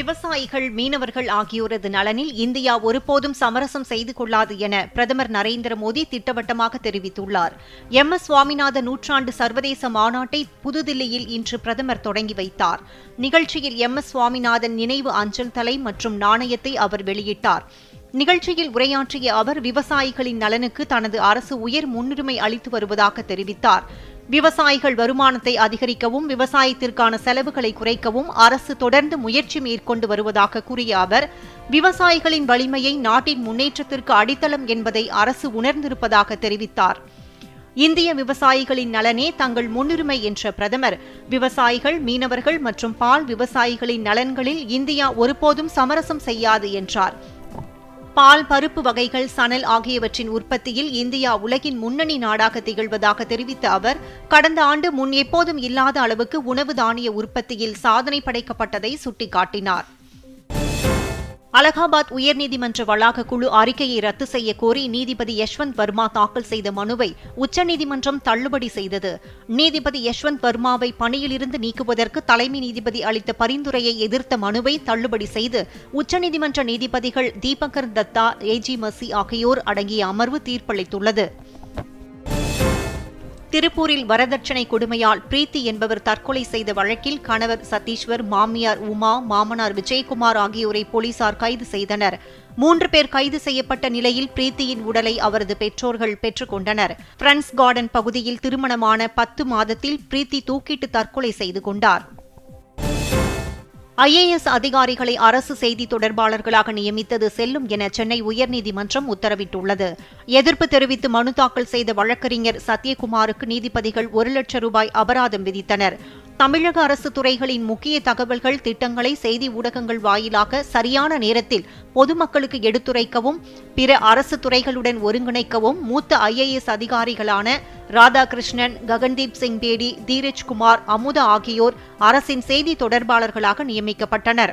விவசாயிகள் மீனவர்கள் ஆகியோரது நலனில் இந்தியா ஒருபோதும் சமரசம் செய்து கொள்ளாது என பிரதமர் நரேந்திர மோடி திட்டவட்டமாக தெரிவித்துள்ளார். எம். எஸ். சுவாமிநாத நூற்றாண்டு சர்வதேச மாநாட்டை புதுதில்லியில் இன்று பிரதமர் தொடங்கி வைத்தார். நிகழ்ச்சியில் எம். எஸ். சுவாமிநாதன் நினைவு அஞ்சல் தலை மற்றும் நாணயத்தை அவர் வெளியிட்டார். நிகழ்ச்சியில் உரையாற்றிய அவர் விவசாயிகளின் நலனுக்கு தனது அரசு உயர் முன்னுரிமை அளித்து வருவதாக தெரிவித்தார். விவசாயிகள் வருமானத்தை அதிகரிக்கவும் விவசாயத்திற்கான செலவுகளை குறைக்கவும் அரசு தொடர்ந்து முயற்சி மேற்கொண்டு வருவதாக கூறிய அவர் விவசாயிகளின் வலிமையை நாட்டின் முன்னேற்றத்திற்கு அடித்தளம் என்பதை அரசு உணர்ந்திருப்பதாக தெரிவித்தார். இந்திய விவசாயிகளின் நலனே தங்கள் முன்னுரிமை என்ற பிரதமர். விவசாயிகள் மீனவர்கள் மற்றும் பால் விவசாயிகளின் நலன்களில் இந்தியா ஒருபோதும் சமரசம் செய்யாது என்றார். பால் பருப்பு வகைகள் சணல் ஆகியவற்றின் உற்பத்தியில் இந்தியா உலகின் முன்னணி நாடாக திகழ்வதாக தெரிவித்த அவர் கடந்த ஆண்டு முன் எப்போதும் இல்லாத அளவுக்கு உணவு தானிய உற்பத்தியில் சாதனை படைக்கப்பட்டதை சுட்டிக்காட்டினார். அலகாபாத் உயர்நீதிமன்ற வளாக குழு அறிக்கையை ரத்து செய்ய கோரி நீதிபதி யஷ்வந்த் வர்மா தாக்கல் செய்த மனுவை உச்சநீதிமன்றம் தள்ளுபடி செய்தது. நீதிபதி யஷ்வந்த் வர்மாவை பணியிலிருந்து நீக்குவதற்கு தலைமை நீதிபதி அளித்த பரிந்துரையை எதிர்த்த மனுவை தள்ளுபடி செய்து உச்சநீதிமன்ற நீதிபதிகள் தீபகர் தத்தா ஏஜி மசி ஆகியோர் அடங்கிய அமர்வு தீர்ப்பளித்துள்ளது. திருப்பூரில் வரதட்சணை கொடுமையால் பிரீத்தி என்பவர் தற்கொலை செய்த வழக்கில் கணவர் சதீஸ்வர் மாமியார் உமா மாமனார் விஜயகுமார் ஆகியோரை போலீசார் கைது செய்தனர். மூன்று பேர் கைது செய்யப்பட்ட நிலையில் பிரீத்தியின் உடலை அவரது பெற்றோர்கள் பெற்றுக்கொண்டனர் பிரெண்ட்ஸ் கார்டன் பகுதியில் திருமணமான பத்து மாதத்தில் பிரீத்தி தூக்கிட்டு தற்கொலை செய்து கொண்டார். ஐஏஎஸ் அதிகாரிகளை அரசு செய்தி தொடர்பாளர்களாக நியமித்தது செல்லும் என சென்னை உயர்நீதிமன்றம் உத்தரவிட்டுள்ளது. எதிர்ப்பு தெரிவித்து மனு தாக்கல் செய்த வழக்கறிஞர் சத்யகுமாருக்கு நீதிபதிகள் ஒரு லட்சம் ரூபாய் அபராதம் விதித்தனர். தமிழக அரசு துறைகளின் முக்கிய தகவல்கள் திட்டங்களை செய்தி ஊடகங்கள் வாயிலாக சரியான நேரத்தில் பொதுமக்களுக்கு எடுத்துரைக்கவும் பிற அரசு துறைகளுடன் ஒருங்கிணைக்கவும் மூத்த ஐஏஎஸ் அதிகாரிகளான ராதாகிருஷ்ணன் ககன்தீப் சிங் பேடி தீரஜ்குமார் அமுதா ஆகியோர் அரசின் செய்தி தொடர்பாளர்களாக நியமிக்கப்பட்டனர்.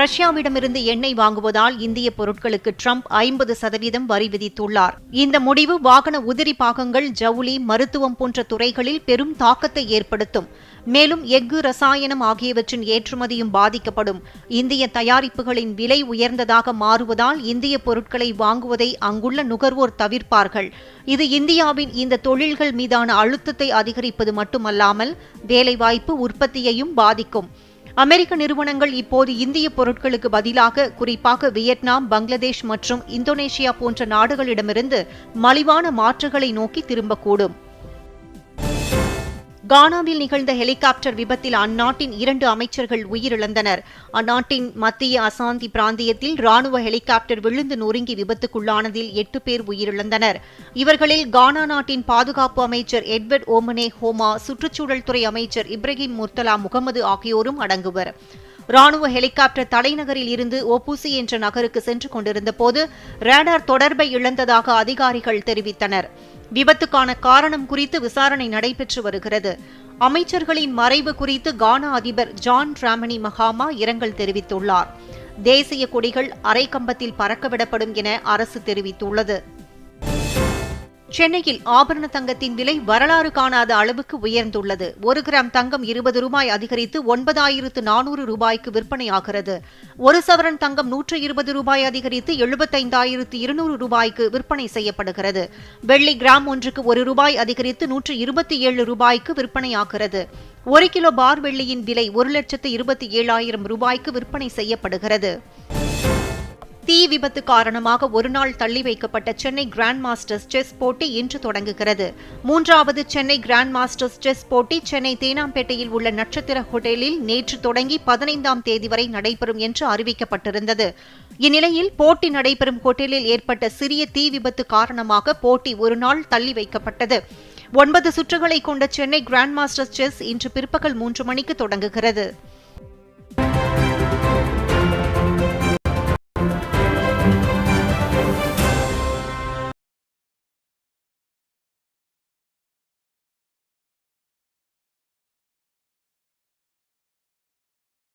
ரஷ்யாவிடமிருந்து எண்ணெய் வாங்குவதால் இந்திய பொருட்களுக்கு ட்ரம்ப் ஐம்பது சதவீதம் வரி விதித்துள்ளார். இந்த முடிவு வாகன உதிரி பாகங்கள் ஜவுளி மருத்துவம் போன்ற துறைகளில் பெரும் தாக்கத்தை ஏற்படுத்தும். மேலும் எஃகு ரசாயனம் ஆகியவற்றின் ஏற்றுமதியும் பாதிக்கப்படும். இந்திய தயாரிப்புகளின் விலை உயர்ந்ததாக மாறுவதால் இந்திய பொருட்களை வாங்குவதை அங்குள்ள நுகர்வோர் தவிர்ப்பார்கள். இது இந்தியாவின் இந்த தொழில்கள் மீதான அழுத்தத்தை அதிகரிப்பது மட்டுமல்லாமல் வேலைவாய்ப்பு உற்பத்தியையும் பாதிக்கும். அமெரிக்க நிறுவனங்கள் இப்போது இந்திய பொருட்களுக்கு பதிலாக குறிப்பாக வியட்நாம் பங்களாதேஷ் மற்றும் இந்தோனேஷியா போன்ற நாடுகளிடமிருந்து மலிவான மாற்றுகளை நோக்கி திரும்பக்கூடும். கானாவில் நிகழ்ந்த ஹெலிகாப்டர் விபத்தில் அந்நாட்டின் இரண்டு அமைச்சர்கள் உயிரிழந்தனர். அந்நாட்டின் மத்திய அசாந்தி பிராந்தியத்தில் ராணுவ ஹெலிகாப்டர் விழுந்து நொறுங்கி விபத்துக்குள்ளானதில் எட்டு பேர் உயிரிழந்தனர். இவர்களில் கானா நாட்டின் பாதுகாப்பு அமைச்சர் எட்வர்ட் ஓமனே ஹோமா சுற்றுச்சூழல் துறை அமைச்சர் இப்ராஹிம் முர்தலா முகமது ஆகியோரும் அடங்குவர். ராணுவ ஹெலிகாப்டர் தலைநகரில் இருந்து ஒபூசி என்ற நகருக்கு சென்று கொண்டிருந்தபோது ரேடார் தொடர்பை இழந்ததாக அதிகாரிகள் தெரிவித்தனர். விபத்துக்கான காரணம் குறித்து விசாரணை நடைபெற்று வருகிறது. அமைச்சர்களின் மறைவு குறித்து கானா அதிபர் ஜான் ராமனி மகாமா இரங்கல் தெரிவித்துள்ளார். தேசிய கொடிகள் அரைக்கம்பத்தில் பறக்கவிடப்படும் என அரசு தெரிவித்துள்ளது. சென்னையில் ஆபரண தங்கத்தின் விலை வரலாறு காணாத அளவுக்கு உயர்ந்துள்ளது. ஒரு கிராம் தங்கம் இருபது ரூபாய் அதிகரித்து ஒன்பதாயிரத்து நானூறு ரூபாய்க்கு விற்பனையாகிறது ஒரு சவரன் தங்கம் நூற்று இருபது ரூபாய் அதிகரித்து எழுபத்தைந்தாயிரத்து இருநூறு ரூபாய்க்கு விற்பனை செய்யப்படுகிறது. வெள்ளி கிராம் ஒன்றுக்கு ஒரு ரூபாய் அதிகரித்து நூற்று இருபத்தி ஏழு ரூபாய்க்கு விற்பனையாகிறது ஒரு கிலோ பார் வெள்ளியின் விலை ஒரு லட்சத்து இருபத்தி ஏழாயிரம் ரூபாய்க்கு விற்பனை செய்யப்படுகிறது. தீ விபத்து காரணமாக ஒருநாள் தள்ளி வைக்கப்பட்ட சென்னை கிராண்ட் மாஸ்டர்ஸ் செஸ் போட்டி இன்று தொடங்குகிறது. மூன்றாவது சென்னை கிராண்ட் மாஸ்டர்ஸ் செஸ் போட்டி சென்னை தேனாம்பேட்டையில் உள்ள நட்சத்திர ஹோட்டலில் நேற்று தொடங்கி பதினைந்தாம் தேதி வரை நடைபெறும் என்று அறிவிக்கப்பட்டிருந்தது. இந்நிலையில் போட்டி நடைபெறும் ஹோட்டலில் ஏற்பட்ட சிறிய தீ விபத்து காரணமாக போட்டி ஒருநாள் தள்ளி வைக்கப்பட்டது. ஒன்பது சுற்றுகளை கொண்ட சென்னை கிராண்ட் மாஸ்டர்ஸ் செஸ் இன்று பிற்பகல் மூன்று மணிக்கு தொடங்குகிறது.